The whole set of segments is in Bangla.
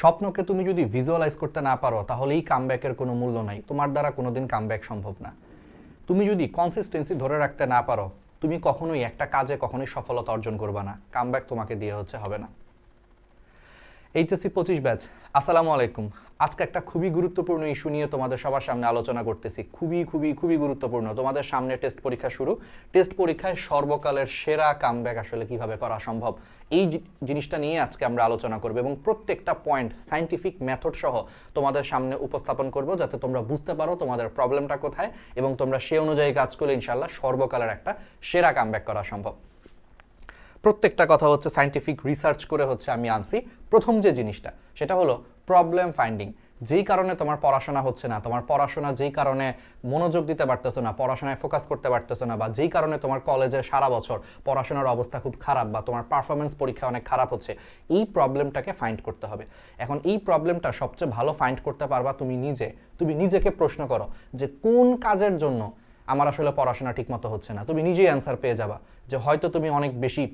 স্বপ্নকে তুমি যদি ভিজুয়ালাইজ করতে না পারো, তাহলে এই কামব্যাকের কোনো মূল্য নাই। তোমার দ্বারা কোনো দিন কামব্যাক সম্ভব না। তুমি যদি কনসিস্টেন্সি ধরে রাখতে না পারো, তুমি কখনোই একটা কাজে কখনোই সফলতা অর্জন করবে না। কামব্যাক তোমাকে দিয়ে হচ্ছে হবে না। এইচএসসি পঁচিশ ব্যাচ, আসসালামু আলাইকুম। আজকে একটা খুবই গুরুত্বপূর্ণ ইস্যু নিয়ে তোমাদের সবার সামনে আলোচনা করতেছি। খুবই খুবই খুবই গুরুত্বপূর্ণ। তোমাদের সামনে টেস্ট পরীক্ষা শুরু। টেস্ট পরীক্ষায় সর্বকালের সেরা কামব্যাক আসলে কীভাবে করা সম্ভব? এই জিনিসটা নিয়ে আজকে আমরা আলোচনা করব এবং প্রত্যেকটা পয়েন্ট সাইন্টিফিক মেথড সহ তোমাদের সামনে উপস্থাপন করব যাতে তোমরা বুঝতে পারো তোমাদের প্রবলেমটা কোথায় এবং তোমরা সে অনুযায়ী কাজ করলে ইনশাল্লাহ সর্বকালের একটা সেরা কামব্যাক করা সম্ভব। প্রত্যেকটা কথা হচ্ছে সাইন্টিফিক রিসার্চ করে হচ্ছে আমি আনছি। প্রথম যে জিনিসটা, সেটা হলো প্রবলেম ফাইন্ডিং যেই কারণে তোমার পড়াশোনা হচ্ছে না, তোমার পড়াশোনা যেই কারণে মনোযোগ দিতে পারতেছো না, পড়াশোনায় ফোকাস করতে পারতেছো না, বা যেই কারণে তোমার কলেজে সারা বছর পড়াশোনার অবস্থা খুব খারাপ বা তোমার পারফরমেন্স পরীক্ষা অনেক খারাপ হচ্ছে, এই প্রবলেমটাকে ফাইন্ড করতে হবে। এখন এই প্রবলেমটা সবচেয়ে ভালো ফাইন্ড করতে পারবা তুমি নিজে। তুমি নিজেকে প্রশ্ন করো যে কোন কাজের জন্য আমার আসলে পড়াশোনা ঠিকমতো হচ্ছে না? তুমি নিজেই অ্যান্সার পেয়ে যাবা যে হয়তো তুমি অনেক বেশি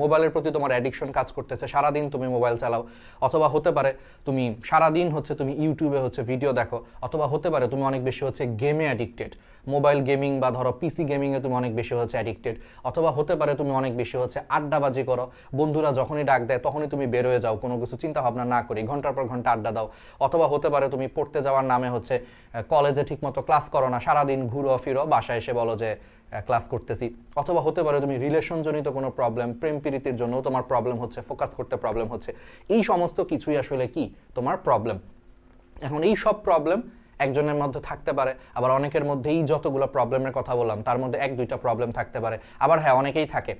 মোবাইলের প্রতি তোমার অ্যাডিকশন কাজ করতেছে, সারাদিন তুমি মোবাইল চালাও, অথবা হতে পারে তুমি সারাদিন হচ্ছে তুমি ইউটিউবে হচ্ছে ভিডিও দেখো, অথবা হতে পারে তুমি অনেক বেশি হচ্ছে গেমে অ্যাডিক্টেড মোবাইল গেমিং বা ধরো পিসি গেমিংয়ে তুমি অনেক বেশি হচ্ছে অ্যাডিক্টেড অথবা হতে পারে তুমি অনেক বেশি হচ্ছে আড্ডাবাজি করো, বন্ধুরা যখনই ডাক দেয় তখনই তুমি বের হয়ে যাও, কোনো কিছু চিন্তা ভাবনা না করি, ঘণ্টার পর ঘণ্টা আড্ডা দাও, অথবা হতে পারে তুমি পড়তে যাওয়ার নামে হচ্ছে কলেজে ঠিকমতো ক্লাস করো না, সারাদিন ঘুরো ফিরো, বাসায় এসে বলো যে ক্লাস করতেছি। অথবা হতে পারে তুমি রিলেশন জনিত কোনো প্রবলেম প্রেম প্রীতির জন্য তোমার প্রবলেম হচ্ছে ফোকাস করতে প্রবলেম হচ্ছে। এই সমস্ত কিছুই আসলে কি? তোমার প্রবলেম এখন এই সব প্রবলেম একজনের মধ্যে থাকতে পারে, আবার অনেকের মধ্যেই যতগুলো প্রবলেমের কথা বললাম, তার মধ্যে এক দুইটা প্রবলেম থাকতে পারে। আবার হ্যাঁ অনেকেই থাকে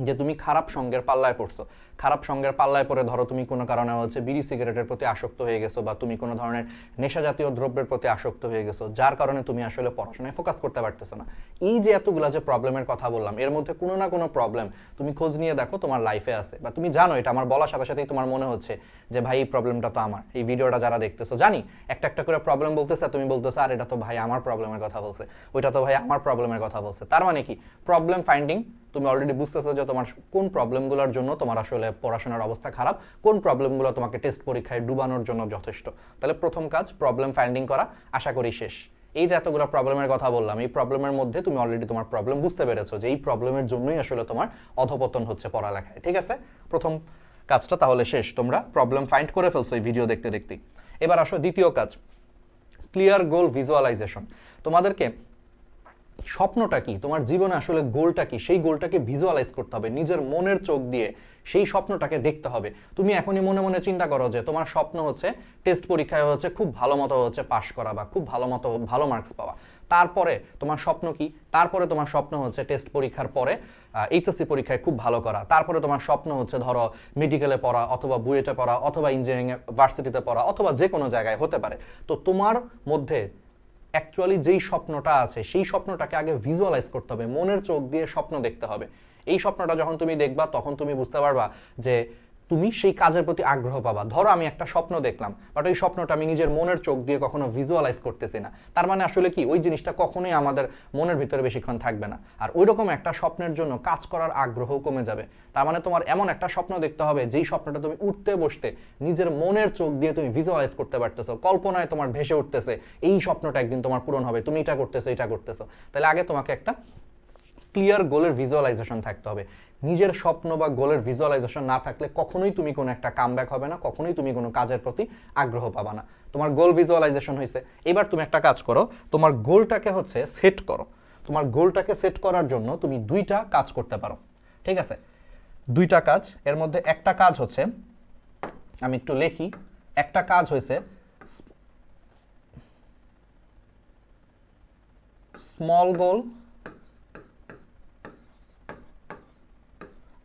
যে তুমি খারাপ সঙ্গের পাল্লায় পড়ছো। খারাপ সঙ্গের পাল্লায় পড়ে, ধরো তুমি কোনো কারণে হচ্ছে বিড়ি সিগারেটের প্রতি আসক্ত হয়ে গেছো বা তুমি কোনো ধরনের নেশা জাতীয় দ্রব্যের প্রতি আসক্ত হয়ে গেছো, যার কারণে তুমি আসলে পড়াশোনায় ফোকাস করতে পারতেছো না। এই যে এতগুলো যে প্রবলেমের কথা বললাম, এর মধ্যে কোনো না কোনো প্রবলেম তুমি খোঁজ নিয়ে দেখো তোমার লাইফে আছে। বা তুমি জানো এটা, আমার বলার সাথে সাথেই তোমার মনে হচ্ছে যে, ভাই, এই প্রবলেমটা তো আমার। এই ভিডিওটা যারা দেখতেছো, জানি, একটা একটা করে প্রবলেম বলতেছে, তুমি বলতেছো, আর, এটা তো ভাই আমার প্রবলেমের কথা বলছে, ওইটা তো ভাই আমার প্রবলেমের কথা বলছে। তার মানে কি? প্রবলেম ফাইন্ডিং তুমি অলরেডি বুঝতেছো যে তোমার কোন প্রবলেমগুলোর জন্য তোমার আসলে পড়াশোনার অবস্থা খারাপ, কোন প্রবলেমগুলো তোমাকে টেস্ট পরীক্ষায় ডুবানোর জন্য যথেষ্ট? তাহলে প্রথম কাজ প্রবলেম ফাইন্ডিং করা, আশা করি শেষ। এই যে এতগুলো প্রবলেমের কথা বললাম, এই প্রবলেমের মধ্যে তুমি অলরেডি তোমার প্রবলেম বুঝতে পেরেছ যে এই প্রবলেমের জন্যই আসলে তোমার অধপতন হচ্ছে পড়ালেখায়, ঠিক আছে? প্রথম কাজটা তাহলে শেষ, তোমরা প্রবলেম ফাইন্ড করে ফেলছো এই ভিডিও দেখতে দেখতে এবার আসো দ্বিতীয় কাজ ক্লিয়ার গোল ভিজুয়ালাইজেশন তোমাদেরকে স্বপ্নটা কি? তোমার জীবনে আসলে গোলটা কি? সেই গোলটাকে ভিজুয়ালাইজ করতে হবে, নিজের মনের চোখ দিয়ে সেই স্বপ্নটাকে দেখতে হবে। তুমি এখনই মনে মনে চিন্তা করো যে তোমার স্বপ্ন হচ্ছে টেস্ট পরীক্ষায় হচ্ছে খুব ভালো মতো হচ্ছে পাশ করা বা খুব ভালো মতো, ভালো মার্কস পাওয়া। তারপরে তোমার স্বপ্ন কি? তারপরে তোমার স্বপ্ন হচ্ছে টেস্ট পরীক্ষার পরে এইচএসসি পরীক্ষায় খুব ভালো করা। তারপরে তোমার স্বপ্ন হচ্ছে ধরো মেডিকেলে পড়া অথবা বুয়েটে পড়া অথবা ইঞ্জিনিয়ারিং ভার্সিটিতে পড়া অথবা যে কোনো জায়গায় হতে পারে। তো তোমার মধ্যে অ্যাকচুয়ালি যেই স্বপ্নটা আছে, সেই স্বপ্নটাকে আগে ভিজুয়ালাইজ করতে হবে, মনের চোখ দিয়ে স্বপ্ন দেখতে হবে। এই স্বপ্নটা যখন তুমি দেখবা, তখন তুমি বুঝতে পারবা যে তুমি সেই কাজের প্রতি আগ্রহ পাবা। ধরো আমি একটা স্বপ্ন দেখলাম বাট ওই স্বপ্নটা আমি নিজের মনের চোখ দিয়ে কখনো ভিজুয়ালাইজ করতেছি না। তার মানে আসলে কি? ওই জিনিসটা কখনোই আমাদের মনের ভিতরে বেশিক্ষণ থাকবে না। আর ওই রকম একটা স্বপ্নের জন্য কাজ করার আগ্রহ কমে যাবে। তার মানে তোমার এমন একটা স্বপ্ন দেখতে হবে, যেই স্বপ্নটা তুমি উঠতে বসতে নিজের মনের চোখ দিয়ে তুমি ভিজুয়ালাইজ করতে পারতেছো। কল্পনায় তোমার ভেসে উঠতেছে, এই স্বপ্নটা একদিন তোমার পূরণ হবে, তুমি এটা করতেছো এটা করতেছো। তাহলে আগে তোমাকে একটা ক্লিয়ার গোলের ভিজুয়ালাইজেশন থাকতে হবে। নিজের স্বপ্ন বা গোলের ভিজুয়ালাইজেশন না থাকলে কখনোই তুমি কোনো একটা কামব্যাক হবে না, কখনোই তুমি কোনো কাজের প্রতি আগ্রহ পাবা না। তোমার গোল ভিজুয়ালাইজেশন হয়েছে এবার তুমি একটা কাজ করো, তোমার গোলটাকে হচ্ছে সেট করো। তোমার গোলটাকে সেট করার জন্য তুমি দুইটা কাজ করতে পারো, ঠিক আছে? দুইটা কাজ, এর মধ্যে একটা কাজ হচ্ছে, আমি একটু লিখি, একটা কাজ হয়েছে স্মল গোল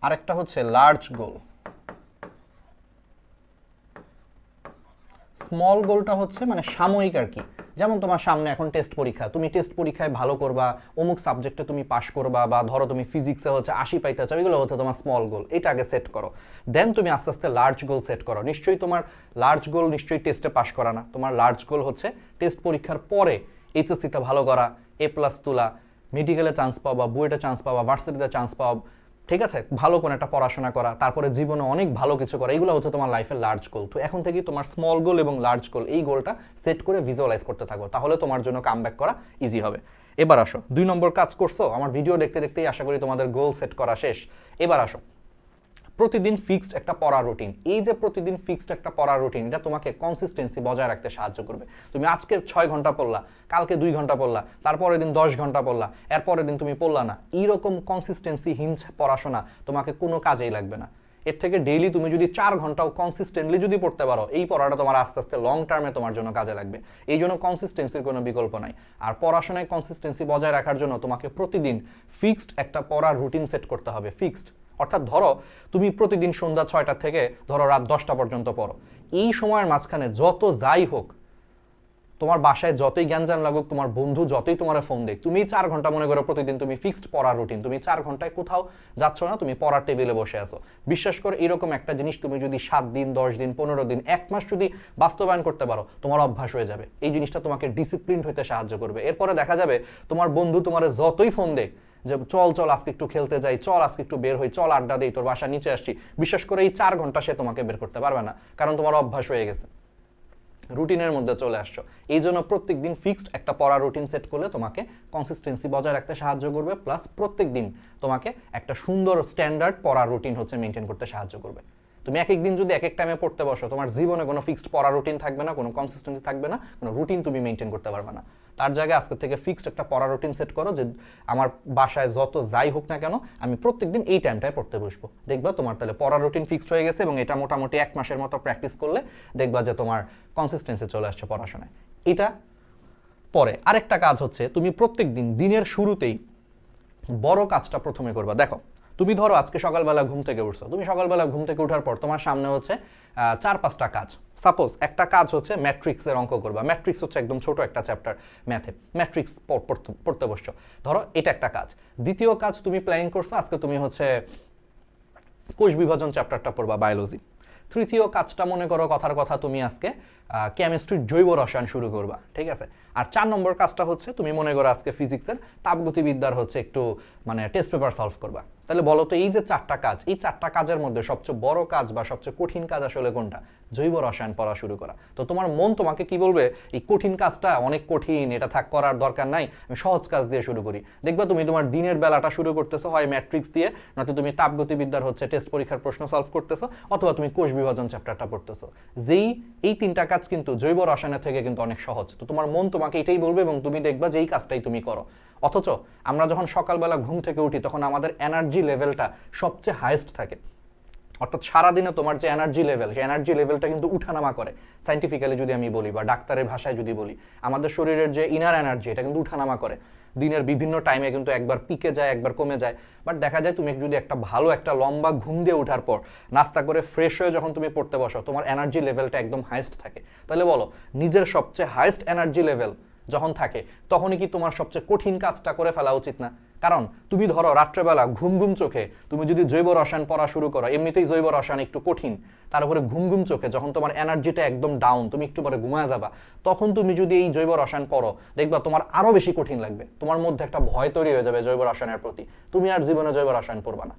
আরেকটা হচ্ছে লার্জ গোল স্মল গোলটা হচ্ছে মানে সাময়িক আর কি। যেমন তোমার সামনে এখন টেস্ট পরীক্ষা, তুমি টেস্ট পরীক্ষায় ভালো করবা, অমুক সাবজেক্টে তুমি পাশ করবা বা ধরো তুমি ফিজিক্সে হচ্ছে আশি পাইতে চাও, এগুলো হচ্ছে তোমার স্মল গোল এটা আগে সেট করো। দেন তুমি আস্তে আস্তে লার্জ গোল সেট করো। নিশ্চয়ই তোমার লার্জ গোল নিশ্চয়ই টেস্টে পাশ করা না। তোমার লার্জ গোল হচ্ছে টেস্ট পরীক্ষার পরে এইচএসসিতে ভালো করা এ প্লাস তোলা মেডিকেলে চান্স পাওয়া বা বুয়েটে চান্স পাওয়া ভার্সিটিতে চান্স পাওয়া ঠিক আছে? ভালো কোনো একটা পড়াশোনা করা, তারপরে জীবনে অনেক ভালো কিছু করা, এগুলো হচ্ছে তোমার লাইফের লার্জ গোল তো এখন থেকেই তোমার স্মল গোল এবং লার্জ গোল এই গোলটা সেট করে ভিজুয়ালাইজ করতে থাকো, তাহলে তোমার জন্য কাম করা ইজি হবে। এবার আসো, দুই নম্বর কাজ করছ, আমার ভিডিও দেখতে দেখতেই আশা করি তোমাদের গোল সেট করা শেষ। এবার আসো। প্রতিদিন ফিক্সড একটা পড়া রুটিন এই যে প্রতিদিন ফিক্সড একটা পড়া রুটিন এটা তোমাকে কনসিস্টেন্সি বজায় রাখতে সাহায্য করবে। তুমি আজকে ছয় ঘণ্টা পড়লা, কালকে দুই ঘণ্টা পড়লা, তারপরের দিন দশ ঘণ্টা পড়লা, এরপরের দিন তুমি পড়লা না। এইরকম কনসিস্টেন্সি হিঞ্জ পড়াশোনা তোমাকে কোনো কাজেই লাগবে না। এর থেকে ডেইলি তুমি যদি চার ঘন্টাও কনসিস্টেন্টলি যদি পড়তে পারো, এই পড়াটা তোমার আস্তে আস্তে লং টার্মে তোমার জন্য কাজে লাগবে। এই জন্য কনসিস্টেন্সির কোনো বিকল্প নাই। আর পড়াশোনায় কনসিস্টেন্সি বজায় রাখার জন্য তোমাকে প্রতিদিন ফিক্সড একটা পড়ার রুটিন সেট করতে হবে। ফিক্সড অর্থাৎ ধরো, তুমি প্রতিদিন সন্ধ্যা ছয়টা থেকে ধরো রাত দশটা পর্যন্ত পড়ো। এই সময়ের মাঝখানে যত যাই হোক, তোমার বাসায় যতই জ্ঞান লাগুক, তোমার বন্ধু যতই তোমার ফোন দেখ তুমি চার ঘণ্টা মনে করো প্রতিদিন তুমি ফিক্সড পড়ার রুটিন তুমি চার ঘন্টায় কোথাও যাচ্ছ না, তুমি পড়ার টেবিলে বসে আছো। বিশ্বাস করে, এরকম একটা জিনিস তুমি যদি সাত দিন, দশ দিন, পনেরো দিন, এক মাস যদি বাস্তবায়ন করতে পারো, তোমার অভ্যাস হয়ে যাবে। এই জিনিসটা তোমাকে ডিসিপ্লিন হইতে সাহায্য করবে। এরপরে দেখা যাবে, তোমার বন্ধু তোমার যতই ফোন দেখ যে চল চল, আজকে একটু খেলতে যাই, চল, আজকে একটু বের হই, চল, আড্ডা দিই, তোর বাসা নিচে আসছি। বিশ্বাস করে এই চার ঘণ্টা সে তোমাকে বের করতে পারবে না, কারণ তোমার অভ্যাস হয়ে গেছে। রুটিনের মধ্যে চলে আসছো। এই জন্য প্রত্যেক দিন ফিক্সড একটা পড়া রুটিন সেট করলে তোমাকে কনসিস্টেন্সি বজায় রাখতে সাহায্য করবে প্লাস প্রত্যেক দিন তোমাকে একটা সুন্দর স্ট্যান্ডার্ড পড়া রুটিন হচ্ছে মেনটেন করতে সাহায্য করবে। তুমি এক এক দিন যদি এক এক টাইমে পড়তে বসো, তোমার জীবনে কোনো ফিক্সড পড়া রুটিন থাকবে না, কোনো কনসিস্টেন্সি থাকবে না, কোনো রুটিন তুমি মেনটেন করতে পারবে না। তার জায়গায় আজকে থেকে ফিক্সড একটা পড়া রুটিন সেট করো যে আমার বাসায় যত যাই হোক না কেন, আমি প্রত্যেকদিন এই টাইমটায় পড়তে বসবো। দেখবা তোমার তাহলে পড়া রুটিন ফিক্সড হয়ে গেছে এবং এটা মোটামুটি এক মাসের মতো প্র্যাকটিস করলে দেখবা যে তোমার কনসিস্টেন্সি চলে আসছে পড়াশোনায়। এটা পরে আরেকটা কাজ হচ্ছে, তুমি প্রত্যেক দিন দিনের শুরুতেই বড় কাজটা প্রথমে করবা। দেখো তুমি ধরো আজকে সকালবেলা ঘুম থেকে উঠছো। তুমি সকালবেলা ঘুম থেকে উঠার পর তোমার সামনে হচ্ছে চার পাঁচটা কাজ। সাপোজ একটা কাজ হচ্ছে ম্যাট্রিক্সের অঙ্ক করবা। ম্যাট্রিক্স হচ্ছে একদম ছোট একটা চ্যাপ্টার ম্যাথে ম্যাট্রিক্স পড়তে বসছো। ধরো এটা একটা কাজ। দ্বিতীয় কাজ তুমি প্ল্যানিং করছ, আজকে তুমি হচ্ছে কোষ বিভাজন চ্যাপ্টারটা পড়বা বায়োলজি তৃতীয় কাজটা মনে করো কথার কথা তুমি আজকে কেমিস্ট্রির জৈব রসায়ন শুরু করবা। ঠিক আছে? আর চার নম্বর কাজটা হচ্ছে তুমি মনে করো আজকে ফিজিক্সের তাপগতিবিদ্যার হচ্ছে একটু মানে টেস্ট পেপার সলভ করবা। তাহলে বলো তো এই যে চারটা কাজ, এই চারটা কাজের মধ্যে সবচেয়ে বড় কাজ বা সবচেয়ে কঠিন কাজ আসলে কোনটা? জৈব রসায়ন পড়া শুরু করা। তো তোমার মন তোমাকে কি বলবে? এই কঠিন কাজটা অনেক কঠিন, এটা থাক করার দরকার নাই, আমি সহজ কাজ দিয়ে শুরু করি। দেখবে তুমি তোমার দিনের বেলাটা শুরু করতেছো, হয় ম্যাট্রিক্স দিয়ে, নয়তো তুমি তাপগতিবিদ্যার হচ্ছে টেস্ট পরীক্ষার প্রশ্ন সলভ করতেছো, অথবা তুমি কোষ বিভাজন চ্যাপ্টারটা পড়তেছো। যেই, এই তিনটা কাজ কিন্তু জৈব রসায়নের থেকে কিন্তু অনেক সহজ। তো তোমার মন তোমাকে এটাই বলবে এবং তুমি দেখবা যে এই কাজটাই তুমি করো। অথচ আমরা যখন সকালবেলা ঘুম থেকে উঠি, তখন আমাদের এনার্জি লেভেলটা সবচেয়ে হাইয়েস্ট থাকে। অর্থাৎ সারাদিনে তোমার যে এনার্জি লেভেল সেই এনার্জি লেভেলটা কিন্তু উঠানামা করে। সাইন্টিফিক্যালি যদি আমি বলি বা ডাক্তারের ভাষায় যদি বলি, আমাদের শরীরের যে ইনার এনার্জি এটা কিন্তু উঠানামা করে। দিনের বিভিন্ন টাইমে কিন্তু একবার পিকে যায়, একবার কমে যায়। বাট দেখা যায় তুমি যদি একটা ভালো একটা লম্বা ঘুম দিয়ে ওঠার পর, নাস্তা করে ফ্রেশ হয়ে যখন তুমি পড়তে বসো, তোমার এনার্জি লেভেলটা একদম হাইস্ট থাকে। তাহলে বলো, নিজের সবচেয়ে হাইস্ট এনার্জি লেভেল যখন থাকে, তখনই কি তোমার সবচেয়ে কঠিন কাজটা করে ফেলা উচিত না? কারণ তুমি ধরো রাত্রেবেলা ঘুম ঘুম চোখে তুমি যদি জৈব রসায়ন পড়া শুরু করো, এমনিতেই জৈব রসায়ন একটু কঠিন, তার উপরে ঘুম ঘুম চোখে যখন তোমার এনার্জিটা একদম ডাউন তুমি একটু পরে ঘুমায় যাবা, তখন তুমি যদি এই জৈব রসায়ন পড়ো, দেখবা তোমার আরও বেশি কঠিন লাগবে, তোমার মধ্যে একটা ভয় তৈরি হয়ে যাবে জৈব রসায়নের প্রতি, তুমি আর জীবনে জৈব রসায়ন পড়বা না।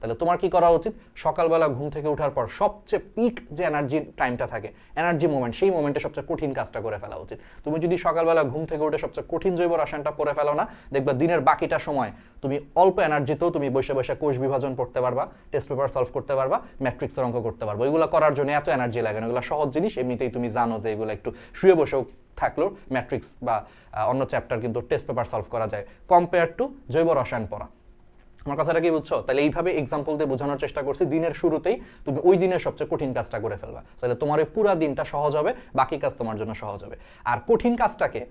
তাহলে তোমার কি করা উচিত? সকালবেলা ঘুম থেকে ওঠার পর সবচেয়ে পিক যে এনার্জি টাইমটা থাকে এনার্জি মোমেন্ট সেই মোমেন্টে সবচেয়ে কঠিন কাজটা করে ফেলা উচিত। তুমি যদি সকালবেলা ঘুম থেকে উঠে সবচেয়ে কঠিন জৈব রসায়নটা পড়ে ফেলো না, দেখবা দিনের বাকিটা সময় তুমি অল্প এনার্জিতেও তুমি বসে বসে কোষ বিভাজন পড়তে পারবা টেস্ট পেপার সলভ করতে পারবা ম্যাট্রিক্সের অঙ্ক করতে পারবা। এগুলো করার জন্য এত এনার্জি লাগে না, এগুলো সহজ জিনিস। এমনিতেই তুমি জানো যে এগুলো একটু শুয়ে বসেও থাকলেও ম্যাট্রিক্স বা অন্য চ্যাপ্টার কিন্তু টেস্ট পেপার সলভ করা যায়। কম্পেয়ার টু জৈব রসায়ন পড়া। আমার কথাটা কি বুঝছ? তাহলে এইভাবে এক্সাম্পল দিয়ে বোঝানোর চেষ্টা করছি, দিনের শুরুতেই তুমি ওই দিনের সবচেয়ে কঠিন কাজটা করে ফেলবা। তাহলে তোমার ওই পুরা দিনটা সহজ হবে, বাকি কাজ তোমার জন্য সহজ হবে। আর কঠিন কাজটাকে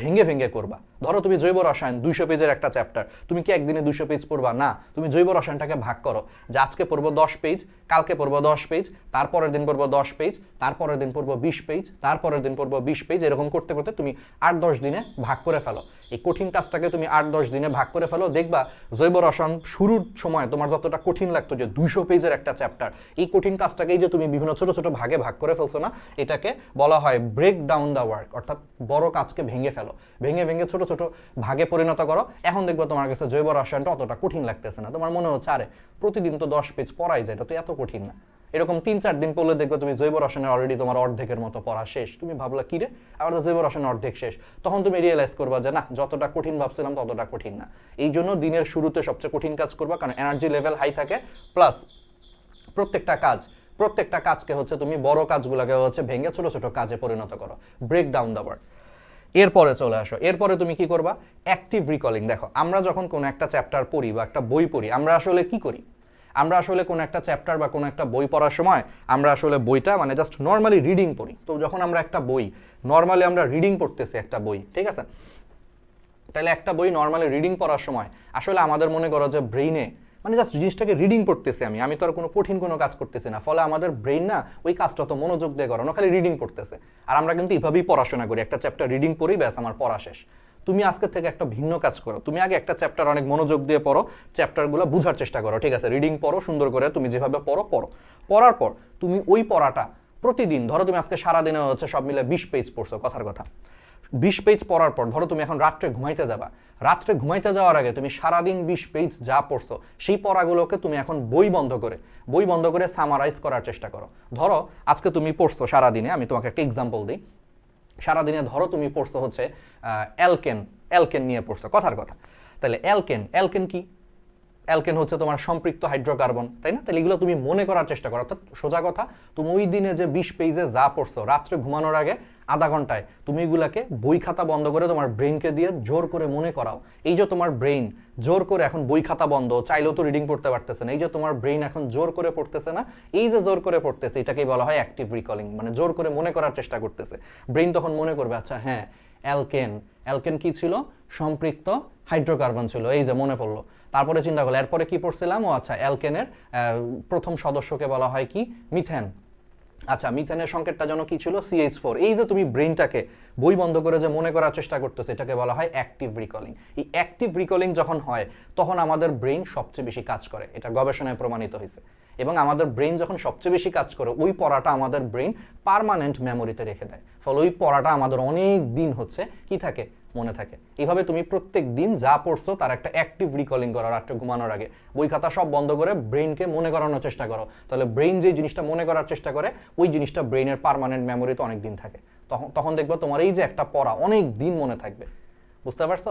ভেঙে ভেঙে করবা। ধরো তুমি জৈব রসায়ন দুইশো পেজের একটা চ্যাপ্টার তুমি কি একদিনে দুইশো পেজ পড়বা? না, তুমি জৈব রসায়নটাকে ভাগ করো। যে আজকে পড়ব দশ পেজ, কালকে পড়ব দশ পেজ, তারপরের দিন পড়ব দশ পেজ, তারপরের দিন পড়ব বিশ পেজ, তারপরের দিন পড়ব বিশ পেজ, এরকম করতে করতে তুমি আট দশ দিনে ভাগ করে ফেলো। এই কঠিন কাজটাকে তুমি আট, দশ দিনে ভাগ করে ফেলো। দেখবা জৈব রসায়ন শুরুর সময় তোমার যতটা কঠিন লাগতো যে দুইশো পেজের একটা চ্যাপ্টার এই কঠিন কাজটাকেই যে তুমি বিভিন্ন ছোট ছোট ভাগে ভাগ করে ফেলছো না, এটাকে বলা হয় ব্রেক ডাউন দ্য ওয়ার্ক অর্থাৎ বড় কাজকে ভেঙে ফেলো। ভেঙে ভেঙে ছোট ছোট ভাগে পরিণত করো। এখন দেখব তোমার কাছে জৈব রসায়নটা অতটা কঠিন লাগতেছে না। তোমার মনে হচ্ছে, আরে, প্রতিদিন তো দশ পেজ পড়াই যায়, এটা তো এত কঠিন না। এরকম তিন, চার দিন পড়লে দেখবে তুমি জৈব রসায়নের অলরেডি তোমার অর্ধেকের মতো পড়া শেষ। তুমি ভাবলা, কি রে? আবার তো জৈব রসায়নের অর্ধেক শেষ। তখন তুমি রিয়েলাইজ করবা যে, না, যতটা কঠিন ভাবছিলাম, ততটা কঠিন না। এই জন্য দিনের শুরুতে সবচেয়ে কঠিন কাজ করবা, কারণ এনার্জি লেভেল হাই থাকে। প্লাস প্রত্যেকটা কাজ, প্রত্যেকটা কাজকে হচ্ছে তুমি বড় কাজগুলোকে হচ্ছে ভেঙে ছোট ছোট কাজে পরিণত করো। ব্রেক ডাউন দ্য ওয়ার্ড এরপরে চলে আসো। এরপরে তুমি কি করবা? অ্যাক্টিভ রিকলিং দেখো, আমরা যখন কোনো একটা চ্যাপ্টার পড়ি বা একটা বই পড়ি, আমরা আসলে কি করি? আমরা আসলে কোনো একটা চ্যাপ্টার বা কোনো একটা বই পড়ার সময় আমরা আসলে বইটা মানে জাস্ট নর্মালি রিডিং পড়ি। তো যখন আমরা একটা বই নর্মালি আমরা রিডিং পড়তেছি একটা বই, ঠিক আছে? তাহলে একটা বই নর্মালি রিডিং পড়ার সময় আসলে আমাদের মনে করো যে ব্রেইনে মানে জাস্ট জিনিসটাকে রিডিং পড়তেছি আমি আমি তো আর কোনো কঠিন কোনো কাজ করতেছি না। ফলে আমাদের ব্রেইন না ওই কাজটা তো মনোযোগ দিয়ে করানো খালি রিডিং পড়তেছে। আর আমরা কিন্তু এভাবেই পড়াশোনা করি, একটা চ্যাপ্টার রিডিং পড়ি, ব্যাস আমার পড়া শেষ। তুমি আজকে থেকে একটা ভিন্ন কাজ করো। তুমি আগে একটা চ্যাপ্টার অনেক মনোযোগ দিয়ে পড়ো চ্যাপ্টারগুলো বোঝার চেষ্টা করো, ঠিক আছে? রিডিং পড়ো, সুন্দর করে তুমি যেভাবে পড়ো পড়ো। পড়ার পর তুমি ওই পড়াটা প্রতিদিন, ধরো তুমি আজকে সারাদিনে হচ্ছে সব মিলে বিশ পেজ পড়ছো কথার কথা। বিশ পেজ পড়ার পর, ধরো তুমি এখন রাত্রে ঘুমাইতে যাবা। রাত্রে ঘুমাইতে যাওয়ার আগে তুমি সারাদিন বিশ পেজ যা পড়ছো, সেই পড়াগুলোকে তুমি এখন বই বন্ধ করে, বই বন্ধ করে সামারাইজ করার চেষ্টা করো। ধরো আজকে তুমি পড়ছো সারাদিনে, আমি তোমাকে একটা এক্সাম্পল দিই। সারাদিনে ধরো তুমি পড়ছো হচ্ছে অ্যালকেন অ্যালকেন নিয়ে পড়ছো কথার কথা। তাহলে অ্যালকেন অ্যালকেন কি? অ্যালকেন হচ্ছে তোমার সম্পৃক্ত হাইড্রোকার্বন, তাই না? তাহলে এগুলো তুমি মনে করার চেষ্টা করো। অর্থাৎ সোজা কথা, তুমি ওই দিনে যে বিশ পেজে যা পড়ছো, রাত্রে ঘুমানোর আগে আধা ঘন্টায়, তুমি এগুলাকে বই খাতা বন্ধ করে তোমার ব্রেনকে দিয়ে জোর করে মনে করাও। এই যে তোমার ব্রেইন জোর করে এখন বই খাতা বন্ধ, চাইলেও তো রিডিং পড়তে পারতেছে না। এই যে তোমার ব্রেইন এখন জোর করে পড়তেছে না, এই যে জোর করে পড়তেছে, এটাকেই বলা হয় অ্যাক্টিভ রিকলিং মানে জোর করে মনে করার চেষ্টা করতেছে। ব্রেইন তখন মনে করবে আচ্ছা হ্যাঁ অ্যালকেন অ্যালকেন কি ছিল? সম্পৃক্ত হাইড্রোকার্বন ছিল, এই যে মনে পড়ল। তারপরে চিন্তা করল, এরপরে কি পড়ছিলাম? ও আচ্ছা অ্যালকেনের প্রথম সদস্যকে বলা হয় কি? মিথেন। আচ্ছা মিথেনের সংকেতটা যেন কি ছিল? সিএইচ ফোর এই যে তুমি ব্রেনটাকে বই বন্ধ করে যে মনে করার চেষ্টা করতেছো, এটাকে বলা হয় অ্যাক্টিভ রিকলিং এই অ্যাক্টিভ রিকলিং যখন হয়, তখন আমাদের ব্রেন সবচেয়ে বেশি কাজ করে। এটা গবেষণায় প্রমাণিত হয়েছে। এবং আমাদের ব্রেন যখন সবচেয়ে বেশি কাজ করে, ওই পড়াটা আমাদের ব্রেন পারমানেন্ট মেমোরিতে রেখে দেয়। ফলে ওই পড়াটা আমাদের অনেক দিন হচ্ছে, কি থাকে? মনে থাকে। এইভাবে তুমি প্রত্যেক দিন যা পড়ছো তার একটা অ্যাক্টিভ রিকলিং করো রাত্রে ঘুমানোর আগে। বই খাতা সব বন্ধ করে ব্রেনকে মনে করানোর চেষ্টা করো। তাহলে ব্রেন যে জিনিসটা মনে করার চেষ্টা করে, ওই জিনিসটা ব্রেনের পারমানেন্ট মেমোরিতে অনেক দিন থাকে। তখন তখন দেখব তোমার এই যে একটা পড়া অনেক দিন মনে থাকবে। বুঝতে পারছ?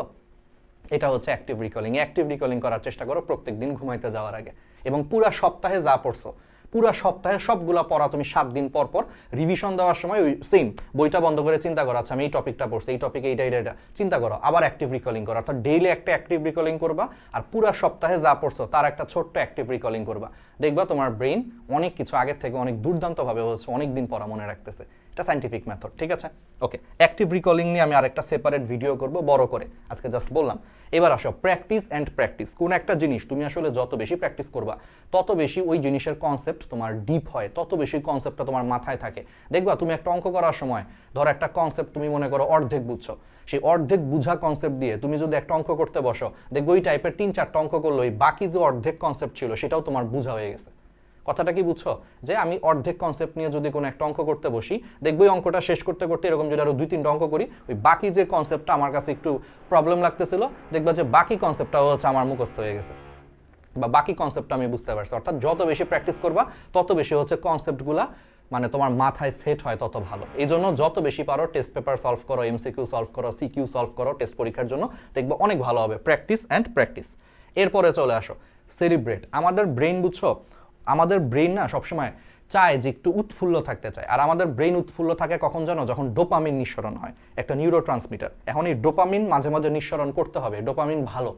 এটা হচ্ছে অ্যাক্টিভ রিকলিং অ্যাক্টিভ রিকলিং করার চেষ্টা করো প্রত্যেক দিন ঘুমাইতে যাওয়ার আগে। এবং পুরা সপ্তাহে যা পড়ছো পুরা সপ্তাহে সবগুলা পড়া তুমি সাত দিন পর পর রিভিশন দেওয়ার সময় ওই সেম বইটা বন্ধ করে চিন্তা করো আচ্ছা আমি এই টপিকটা পড়ছি, এই টপিকে এইটা এটা এটা চিন্তা করো, আবার অ্যাক্টিভ রিকলিং করো, অর্থাৎ ডেইলি একটা অ্যাক্টিভ রিকলিং করবা আর পুরা সপ্তাহে যা পড়ছো তার একটা ছোট্ট অ্যাক্টিভ রিকলিং করবা। দেখবা তোমার ব্রেন অনেক কিছু আগের থেকে অনেক দুর্দান্তভাবে হচ্ছে অনেক দিন পড়া মনে রাখতেছে। এটা সাইন্টিফিক মেথড ঠিক আছে? ওকে অ্যাক্টিভ রিকলিং নিয়ে আমি আরেকটা সেপারেট ভিডিও করব, বড় করে। আজকে জাস্ট বললাম। এবার আসো প্র্যাকটিস অ্যান্ড প্র্যাকটিস কোন একটা জিনিস তুমি আসলে যত বেশি প্র্যাকটিস করবা, তত বেশি ওই জিনিসের কনসেপ্ট তোমার ডিপ হয়, তত বেশি কনসেপ্টটা তোমার মাথায় থাকে। দেখবা, তুমি একটা অঙ্ক করার সময়, ধরো একটা কনসেপ্ট তুমি মনে করো অর্ধেক বুঝছ। সেই অর্ধেক বুঝা কনসেপ্ট দিয়ে তুমি যদি একটা অঙ্ক করতে বসো, দেখব ওই টাইপের তিন চারটা অঙ্ক করল ওই বাকি যে অর্ধেক কনসেপ্ট ছিল, সেটাও তোমার বুঝা হয়ে গেছে। কথাটা কি বুঝছ? যে আমি অর্ধেক কনসেপ্ট নিয়ে যদি কোনো একটা অঙ্ক করতে বসি, দেখব অঙ্কটা শেষ করতে করতে এরকম যদি আরও দুই, তিনটা অঙ্ক করি, ওই বাকি যে কনসেপ্টটা আমার কাছে একটু প্রবলেম লাগতেছিল, দেখবা যে বাকি কনসেপ্টটা হচ্ছে আমার মুখস্থ হয়ে গেছে। বা বাকি কনসেপ্টটা আমি বুঝতে পারছি। অর্থাৎ যত বেশি প্র্যাকটিস করবা, তত বেশি হচ্ছে কনসেপ্টগুলা মানে তোমার মাথায় সেট হয় তত ভালো। এই জন্য যত বেশি পারো টেস্ট পেপার সলভ করো এমসিকিউ সলভ করো সিকিউ সলভ করো টেস্ট পরীক্ষার জন্য, দেখব অনেক ভালো হবে। প্র্যাকটিস অ্যান্ড প্র্যাকটিস এরপরে চলে আসো। সেলিব্রেট আমাদের ব্রেন বুঝছ আমাদের ব্রেন না সবসময় চায় যে একটু উৎফুল্ল থাকতে চায়। আর আমাদের ব্রেন উৎফুল্ল থাকে কখন জানো? যখন ডোপামিন নিঃসরণ হয়। একটা নিউরো ট্রান্সমিটার এখন এই ডোপামিন মাঝে মাঝে নিঃসরণ করতে হবে। ডোপামিন ভালো।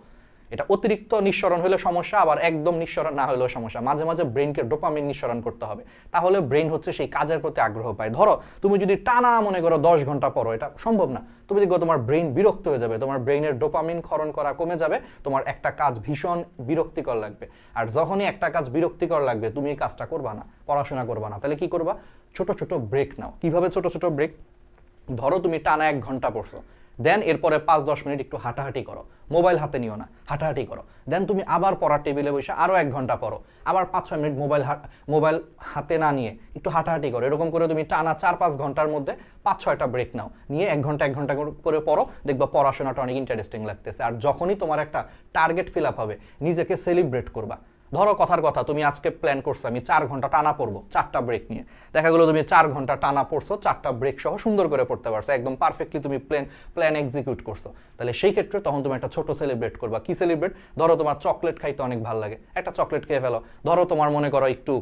এটা অতিরিক্ত নিঃসরণ হলে সমস্যা, আবার একদম নিঃসরণ না হলেও সমস্যা। মাঝে মাঝে ব্রেনকে ডোপামিন নিঃসরণ করতে হবে। তাহলে ব্রেন হচ্ছে সেই কাজের প্রতি আগ্রহ পায়। ধরো, তুমি যদি টানা মনে করো দশ ঘণ্টা পড়ো, এটা সম্ভব না। তুমি দেখো তোমার ব্রেন বিরক্ত হয়ে যাবে, তোমার ব্রেনের ডোপামিন ক্ষরণ করা কমে যাবে, তোমার একটা কাজ ভীষণ বিরক্তিকর লাগবে। আর যখনই একটা কাজ বিরক্তিকর লাগবে, তুমি এই কাজটা করবা না, পড়াশোনা করবা না, তাহলে কি করবা? ছোট ছোট ব্রেক নাও। কীভাবে ছোট ছোট ব্রেক ধরো তুমি টানা এক ঘণ্টা পড়ছো। দেন এরপরে পাঁচ, দশ মিনিট একটু হাঁটাহাঁটি করো। মোবাইল হাতে নিও না, হাঁটাহাঁটি করো। দেন তুমি আবার পড়ার টেবিলে বসে আরও এক ঘণ্টা পড়ো। আবার পাঁচ, ছয় মিনিট মোবাইল মোবাইল হাতে না নিয়ে একটু হাঁটাহাঁটি করো। এরকম করে তুমি টানা চার, পাঁচ ঘণ্টার মধ্যে পাঁচ, ছয়টা ব্রেক নাও। নিয়ে এক ঘণ্টা এক ঘণ্টা করে পড়ো। দেখবা পড়াশোনাটা অনেক ইন্টারেস্টিং লাগতেছে। আর যখনই তোমার একটা টার্গেট ফিল আপ হবে, নিজেকে সেলিব্রেট করবা। ধরো কথার কথা, তুমি আজকে প্ল্যান করছ, আমি চার ঘণ্টা টানা পড়ব, চারটা ব্রেক নিয়ে। দেখা গেলো তুমি চার ঘণ্টা টানা পড়ছো, চারটা ব্রেক সহ সুন্দর করে পড়তে পারছ, একদম পারফেক্টলি তুমি প্ল্যান প্ল্যান এক্সিকিউট করছ। তাহলে সেই ক্ষেত্রে তখন তুমি একটা ছোট সেলিব্রেট করবা। কি সেলিব্রেট ধরো তোমার চকলেট খাইতে অনেক ভালো লাগে। একটা চকলেট খেয়ে ফেলো। ধরো তোমার মনে করো একটু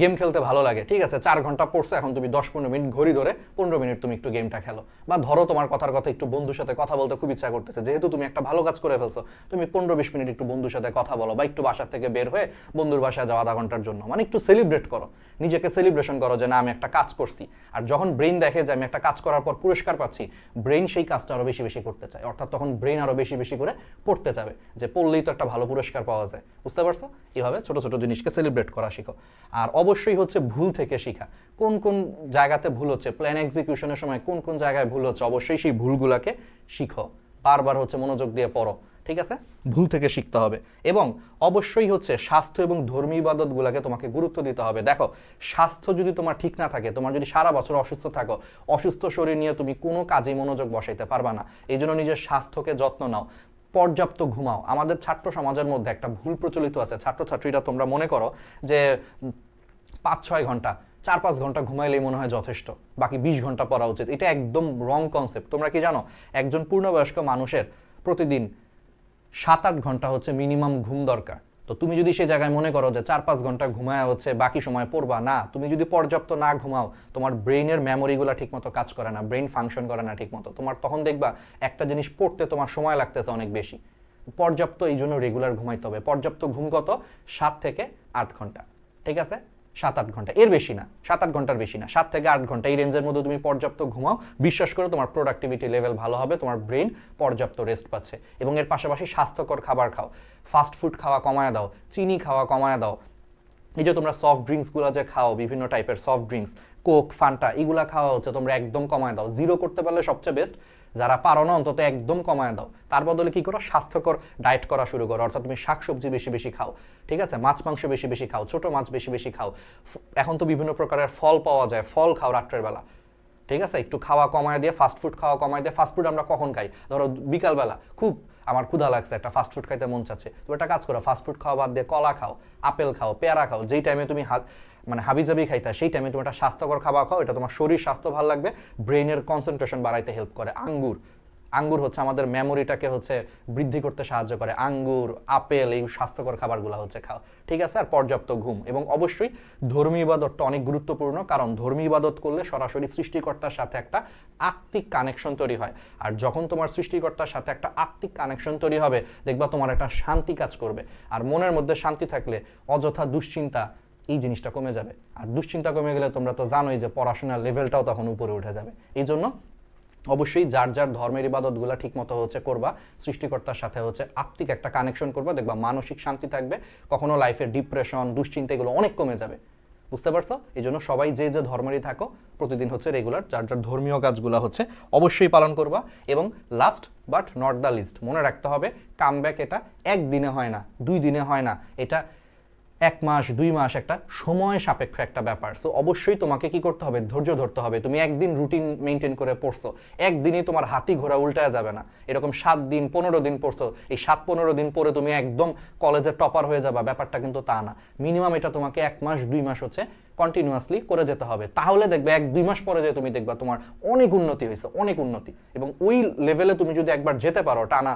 গেম খেলতে ভালো লাগে। ঠিক আছে, চার ঘণ্টা পড়ছো, এখন তুমি দশ পনেরো মিনিট ঘড়ি ধরে পনেরো মিনিট তুমি একটু গেমটা খেলো। বা ধরো তোমার কথার কথা একটু বন্ধুর সাথে কথা বলতে খুব ইচ্ছা করতেছে, যেহেতু তুমি একটা ভালো কাজ করে ফেলছো, তুমি পনেরো বিশ মিনিট একটু বন্ধুর সাথে কথা বলো বা একটু বাসার থেকে বের হয়ে বন্ধুর বাসায় যাও আধা ঘণ্টার জন্য। মানে একটু সেলিব্রেট করো, নিজেকে সেলিব্রেশন করো যে না, আমি একটা কাজ করছি। আর যখন ব্রেন দেখে যে আমি একটা কাজ করার পর পুরস্কার পাচ্ছি ব্রেন সেই কাজটা আরও বেশি বেশি করতে চায়। অর্থাৎ তখন ব্রেন আরও বেশি বেশি করে পড়তে যাবে, যে পড়লেই তো একটা ভালো পুরস্কার পাওয়া যায়। বুঝতে পারছ? এভাবে ছোট ছোট জিনিসকে সেলিব্রেট করা শিখো। আর অবশ্যই হচ্ছে ভুল থেকে শেখা। কোন কোন জায়গাতে ভুল হচ্ছে প্ল্যান এক্সিকিউশনের সময় কোন কোন জায়গায় ভুল হচ্ছে, অবশ্যই সেই ভুলগুলোকে শিখো। বারবার হচ্ছে মনোযোগ দিয়ে পড়ো, ঠিক আছে? ভুল থেকে শিখতে হবে। এবং অবশ্যই হচ্ছে স্বাস্থ্য এবং ধর্মী ইবাদতগুলোকে তোমাকে গুরুত্ব দিতে হবে। দেখো, স্বাস্থ্য যদি তোমার ঠিক না থাকে, তোমার যদি সারা বছর অসুস্থ থাকো, অসুস্থ শরীর নিয়ে তুমি কোনো কাজেই মনোযোগ বসাইতে পারবা না। এই জন্য নিজের স্বাস্থ্যকে যত্ন নাও। পর্যাপ্ত ঘুমাও। আমাদের ছাত্র সমাজের মধ্যে একটা ভুল প্রচলিত আছে। ছাত্রছাত্রীরা তোমরা মনে করো যে পাঁচ ছয় ঘণ্টা চার পাঁচ ঘণ্টা ঘুমাইলেই মনে হয় যথেষ্ট। বাকি বিশ ঘণ্টা পড়া উচিত। এটা একদম রং কনসেপ্ট তোমরা কি জানো, একজন পূর্ণবয়স্ক মানুষের প্রতিদিন সাত আট ঘণ্টা হচ্ছে মিনিমাম ঘুম দরকার। তো তুমি যদি সে জায়গায় মনে করো যে চার পাঁচ ঘণ্টা ঘুমায় হচ্ছে, বাকি সময় পড়বা, না, তুমি যদি পর্যাপ্ত না ঘুমাও, তোমার ব্রেইনের মেমোরিগুলো ঠিকমতো কাজ করে না, ব্রেইন ফাংশন করে না ঠিকমতো, তোমার তখন দেখবা একটা জিনিস পড়তে তোমার সময় লাগতেছে অনেক বেশি। পর্যাপ্ত এই জন্য রেগুলার ঘুমাইতে হবে। পর্যাপ্ত ঘুম কত? সাত থেকে আট ঘণ্টা। ঠিক আছে? সাত আট ঘণ্টা। এর বেশি না সাত আট ঘণ্টার বেশি না। সাত থেকে আট ঘণ্টা, এই রেঞ্জের মধ্যে তুমি পর্যাপ্ত ঘুমাও। বিশ্বাস করে, তোমার প্রোডাক্টিভিটি লেভেল ভালো হবে, তোমার ব্রেন পর্যাপ্ত রেস্ট পাচ্ছে। এবং এর পাশাপাশি স্বাস্থ্যকর খাবার খাও। ফাস্ট ফুড খাওয়া কমায় দাও, চিনি খাওয়া কমায় দাও। এই যে তোমরা সফট ড্রিঙ্কসগুলো যে খাও, বিভিন্ন টাইপের সফট ড্রিঙ্কস কোক ফান্টা এগুলা খাওয়া হচ্ছে, তোমরা একদম কমায় দাও। জিরো করতে পারলে সবচেয়ে বেস্ট যারা পারো না, অন্তত একদম কমায় দাও। তার বদলে কি করো? স্বাস্থ্যকর ডায়েট করা শুরু করো। অর্থাৎ তুমি শাকসবজি বেশি বেশি খাও। ঠিক আছে? মাছ মাংস বেশি বেশি খাও। ছোট মাছ বেশি বেশি খাও। এখন তো বিভিন্ন প্রকারের ফল পাওয়া যায়। ফল খাও রাত্রের বেলা ঠিক আছে? একটু খাওয়া কমায় দিয়ে ফাস্টফুড খাওয়া কমায় দিয়ে ফাস্টফুড আমরা কখন খাই? ধরো বিকালবেলা। খুব আমার ক্ষুধা লাগছে, একটা ফাস্টফুড খাইতে মন চাচ্ছে। তুমি একটা কাজ করো ফাস্টফুড খাওয়া বাদ দিয়ে কলা খাও, আপেল খাও, পেয়ারা খাও, যেই টাইমে তুমি হাত মানে হাবিজাবি খাইতা, সেই টাইমে তুমি একটা স্বাস্থ্যকর খাবার খাও, এটা তোমার শরীর স্বাস্থ্য ভালো লাগবে ব্রেনের কনসেন্ট্রেশন বাড়াইতে হেল্প করে, আঙ্গুর। আঙ্গুর হচ্ছে আমাদের মেমোরিটাকে হচ্ছে বৃদ্ধি করতে সাহায্য করে। আঙ্গুর, আপেল এই স্বাস্থ্যকর খাবারগুলো হচ্ছে খাও ঠিক আছে? আর পর্যাপ্ত ঘুম। এবং অবশ্যই ধর্মী ইবাদতটা অনেক গুরুত্বপূর্ণ, কারণ ধর্মী ইবাদত করলে সরাসরি সৃষ্টিকর্তার সাথে একটা আত্মিক কানেকশন তৈরি হয়। আর যখন তোমার সৃষ্টিকর্তার সাথে একটা আত্মিক কানেকশন তৈরি হবে, দেখবা তোমার একটা শান্তি কাজ করবে। আর মনের মধ্যে শান্তি থাকলে অযথা দুশ্চিন্তা এই জিনিসটা কমে যাবে। আর দুশ্চিন্তা কমে গেলে তোমরা তো জানোই যে পড়াশোনার লেভেলটাও তখন উপরে উঠে যাবে। এই জন্য অবশ্যই যার যার ধর্মের ইবাদতগুলো ঠিক মতো হচ্ছে করবা, সৃষ্টিকর্তার সাথে হচ্ছে আত্মিক একটা কানেকশন করবা, দেখবা মানসিক শান্তি থাকবে, কখনো লাইফের ডিপ্রেশন দুশ্চিন্তা এগুলো অনেক কমে যাবে। বুঝতে পারছ? এই জন্য সবাই যে যে ধর্মেরই থাকো, প্রতিদিন হচ্ছে রেগুলার যার যার ধর্মীয় কাজগুলো হচ্ছে অবশ্যই পালন করবা এবং last but not the least মনে রাখতে হবে কামব্যাক এটা একদিনে হয় না, দুই দিনে হয় না, এটা এক মাস, দুই মাস একটা সময় সাপেক্ষ একটা ব্যাপার। সো অবশ্যই তোমাকে কি করতে হবে? ধৈর্য ধরতে হবে। তুমি একদিন রুটিন মেনটেন করে পড়ছো। একদিনই তোমার হাতি ঘোরা উল্টায় যাবে না। এরকম সাত দিন, পনেরো দিন পড়ছো। এই সাত, পনেরো দিন পরে তুমি একদম কলেজের টপার হয়ে যাবা। ব্যাপারটা কিন্তু তা না। মিনিমাম এটা তোমাকে এক মাস, দুই মাস হচ্ছে কন্টিনিউয়াসলি করে যেতে হবে। তাহলে দেখবে এক দুই মাস পরে যে তুমি দেখবা তোমার অনেক উন্নতি হয়েছে, অনেক উন্নতি। এবং ওই লেভেলে তুমি যদি একবার যেতে পারো, টানা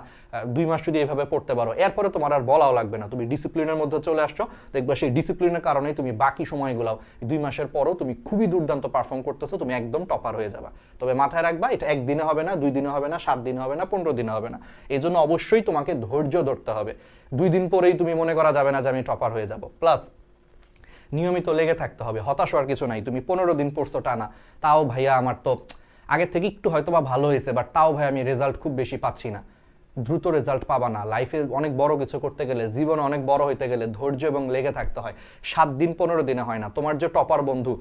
দুই মাস যদি এভাবে পড়তে পারো, এরপরে তোমার আর বলাও লাগবে না। তুমি ডিসিপ্লিনের মধ্যে চলে আসছো, দেখবা সেই ডিসিপ্লিনের কারণেই তুমি বাকি সময়গুলো দুই মাসের পরও তুমি খুবই দুর্দান্ত পারফর্ম করতেছো, তুমি একদম টপার হয়ে যাবা। তবে মাথায় রাখবা, এটা একদিনে হবে না, দুই দিনে হবে না, সাত দিনে হবে না, পনেরো দিনে হবে না। এই জন্য অবশ্যই তোমাকে ধৈর্য ধরতে হবে। দুই দিন পরেই তুমি মনে করা যাবে না যে আমি টপার হয়ে যাব। প্লাস নিয়মিত লেগে থাকতে হবে, হতাশ হওয়ার কিছু নাই, তুমি পনেরো দিন পড়ছো টানা, তাও ভাইয়া আমার তো আগের থেকে একটু হয়তো বা ভালো হয়েছে বাট তাও ভাই আমি রেজাল্ট খুব বেশি পাচ্ছি না। দ্রুত রেজাল্ট পাবা না লাইফে অনেক বড় কিছু করতে গেলে, জীবনে অনেক বড় হইতে গেলে ধৈর্য এবং লেগে থাকতে হয়। সাত দিন পনেরো দিনে হয় না, তোমার যে টপার বন্ধু,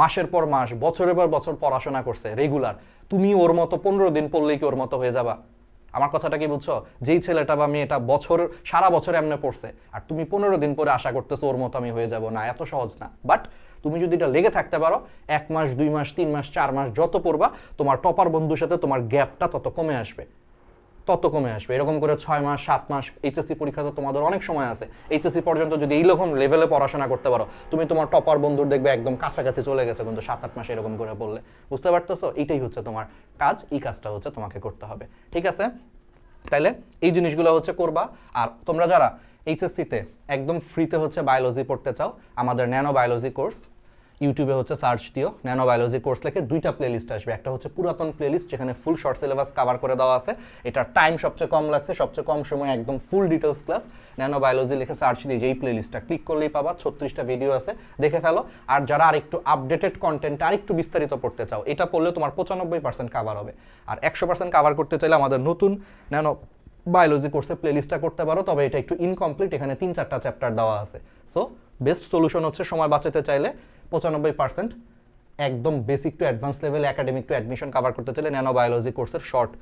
মাসের পর মাস, বছরের পর বছর পড়াশোনা করছে রেগুলার তুমি ওর মতো পনেরো দিন পড়লেই কি ওর মতো হয়ে যাবা? আমার কথাটা কি বুঝছ? যেই ছেলেটা বা মেয়েটা বছর, সারা বছর এমনি পড়ছে, আর তুমি পনেরো দিন পরে আশা করতেছো ওর মতো আমি হয়ে যাব, না, এত সহজ না। বাট তুমি যদি এটা লেগে থাকতে পারো, এক মাস, দুই মাস, তিন মাস, চার মাস যত পড়বা, তোমার টপার বন্ধুর সাথে তোমার গ্যাপটা তত কমে আসবে। তত কমে আসবে। এরকম করে ছয় মাস, সাত মাস এইচএসসি পরীক্ষা তো তোমাদের অনেক সময় আছে। এইচএসসি পর্যন্ত যদি এইরকম লেভেলে পড়াশোনা করতে পারো, তুমি তোমার টপার বন্ধুর দেখবে একদম কাছাকাছি চলে গেছে কিন্তু সাত আট মাস এরকম করে বললে বুঝতে পারতেছো? এইটাই হচ্ছে তোমার কাজ, এই কাজটা হচ্ছে তোমাকে করতে হবে। ঠিক আছে? তাইলে এই জিনিসগুলো হচ্ছে করবা। আর তোমরা যারা এইচএসসিতে একদম ফ্রিতে হচ্ছে বায়োলজি পড়তে চাও, আমাদের ন্যানো বায়োলজি কোর্স ইউটিউবে হচ্ছে সার্চ দিও ন্যানো বায়োলজি কোর্স লেখে দুইটা প্লেলিস্ট আসবে। একটা হচ্ছে পুরাতন প্লেলিস্ট যেখানে ফুল শর্ট সিলেবাস কভার করে দেওয়া আছে। এটার টাইম সবচেয়ে কম লাগছে, সবচেয়ে কম সময় একদম full details class nano biology লিখে সার্চ দিয়ে যেই প্লেলিস্টটা ক্লিক করলেই পাবা, ছত্রিশটা ভিডিও আছে, দেখে ফেলো। আর যারা আরেকটু আপডেটেড কন্টেন্ট আরেকটু বিস্তারিত পড়তে চাও, এটা পড়লে তোমার পঁচানব্বই পার্সেন্ট কাভার হবে। আর একশো পার্সেন্ট কাভার করতে চাইলে আমাদের নতুন ন্যানো বায়োলজি কোর্সে প্লেলিস্টটা করতে পারো, তবে এটা একটু ইনকমপ্লিট এখানে তিন চারটা চ্যাপ্টার দেওয়া আছে। সো বেস্ট সলিউশন হচ্ছে সময় বাঁচাতে চাইলে পঁচানব্বই পার্সেন্ট একদম basic to advance level academic to admission cover করতে চাইলে ন্যানো বায়োলজি কোর্সের শর্ট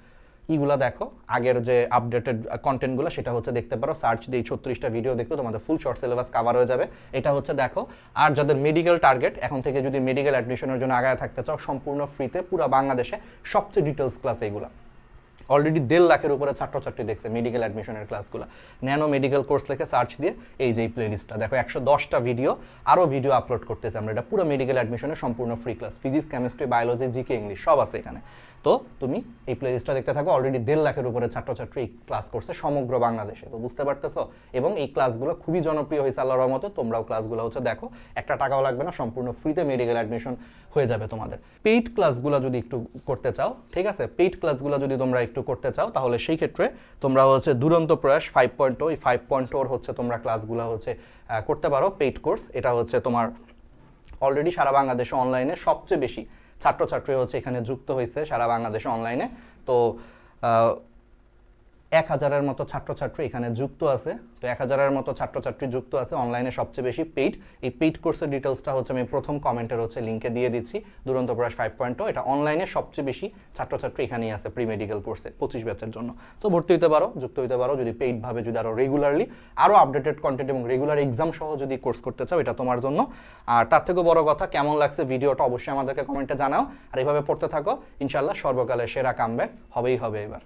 ইগুলা দেখো, আগের যে আপডেটেড কন্টেন্টগুলো সেটা হচ্ছে দেখতে পারো। সার্চ দিয়ে ছত্রিশটা ভিডিও দেখো তোমাদের ফুল শর্ট সিলেবাস কভার হয়ে যাবে। এটা হচ্ছে দেখো, আর যাদের মেডিকেল টার্গেট এখন থেকে যদি মেডিকেল অ্যাডমিশনের জন্য আগায় থাকতে চাও, সম্পূর্ণ ফ্রিতে পুরো বাংলাদেশে সবচেয়ে ডিটেলস ক্লাস এইগুলা অলরেডি দেড় লাখের উপরে ছাত্রছাত্রী দেখছে মেডিকেল অ্যাডমিশনের ক্লাসগুলো ন্যানো মেডিকেল কোর্স লেখে সার্চ দিয়ে এই যে প্লেলিস্টটা দেখো একশো দশটা ভিডিও আরও ভিডিও আপলোড করতেছে আমরা। এটা পুরো মেডিকেল অ্যাডমিশনের সম্পূর্ণ free class physics chemistry biology GK English সব আছে এখানে। তো তুমি এই প্লেলিস্টটা দেখতে থাকো। অলরেডি দেড় লাখের উপরে ছাত্রছাত্রী ক্লাস করছে সমগ্র বাংলাদেশে, তো বুঝতে পারতেছো? এবং এই ক্লাসগুলো খুবই জনপ্রিয় হয়েছে আল্লাহর রহমতে, তোমরাও ক্লাসগুলো হচ্ছে দেখো। একটা টাকাও লাগবে না, সম্পূর্ণ ফ্রিতে মেডিকেল অ্যাডমিশন হয়ে যাবে তোমাদের। পেইড ক্লাসগুলো যদি একটু করতে চাও, ঠিক আছে? পেইড ক্লাসগুলো যদি তোমরা একটু করতে চাও, তাহলে সেই ক্ষেত্রে তোমরা হচ্ছে দুরন্ত প্রয়াস ফাইভ পয়েন্ট এই ফাইভ পয়েন্ট ওর হচ্ছে তোমরা ক্লাসগুলো হচ্ছে করতে পারো পেইড কোর্স এটা হচ্ছে তোমার অলরেডি সারা বাংলাদেশে অনলাইনে সবচেয়ে বেশি ছাত্রছাত্রী হচ্ছে এখানে যুক্ত হয়েছে সারা বাংলাদেশে অনলাইনে তো এক হাজারের মতো ছাত্রছাত্রী এখানে যুক্ত আছে। তো এক হাজারের মতো ছাত্রছাত্রী যুক্ত আছে অনলাইনে সবচেয়ে বেশি পেইড এই পেইড কোর্সের ডিটেলসটা হচ্ছে আমি প্রথম কমেন্টের হচ্ছে লিঙ্কে দিয়ে দিচ্ছি, দুরন্ত প্রয়াস ফাইভ পয়েন্ট এটা অনলাইনে সবচেয়ে বেশি ছাত্রছাত্রী এখানেই আছে প্রি মেডিকেল কোর্সে পঁচিশ ব্যাচের জন্য। তো ভর্তি হতে পারো, যুক্ত হতে পারো, যদি পেইডভাবে যদি আরও রেগুলারলি আরও আপডেটেড কন্টেন্ট এবং রেগুলার এক্সাম সহ যদি কোর্স করতে চাও, এটা তোমার জন্য। আর তার থেকেও বড় কথা, কেমন লাগছে ভিডিওটা অবশ্যই আমাদেরকে কমেন্টে জানাও। আর এইভাবে পড়তে থাকো ইনশাল্লাহ সর্বকালের সেরা কামব্যাক হবেই হবে এবার।